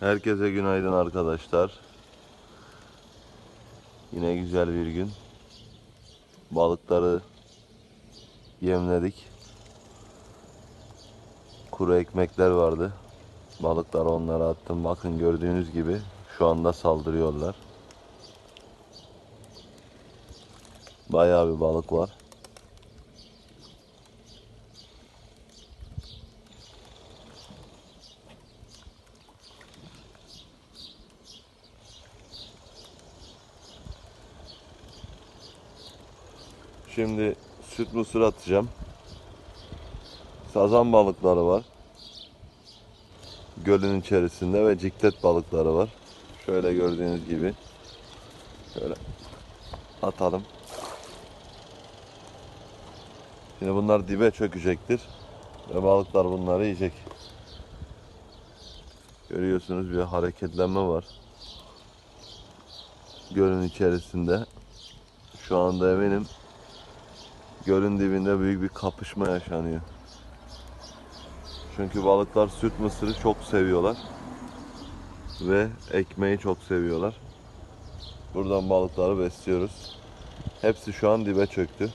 Herkese günaydın arkadaşlar. Yine güzel bir gün. Balıkları yemledik. Kuru ekmekler vardı. Balıkları onlara attım. Bakın gördüğünüz gibi şu anda saldırıyorlar. Bayağı bir balık var. Şimdi süt mısır atacağım. Sazan balıkları var. Gölün içerisinde ve ciklet balıkları var. Şöyle gördüğünüz gibi. Şöyle atalım. Şimdi bunlar dibe çökecektir. Ve balıklar bunları yiyecek. Görüyorsunuz bir hareketlenme var. Gölün içerisinde. Şu anda eminim gölün dibinde büyük bir kapışma yaşanıyor. Çünkü balıklar süt mısırı çok seviyorlar. Ve ekmeği çok seviyorlar. Buradan balıkları besliyoruz. Hepsi şu an dibe çöktü.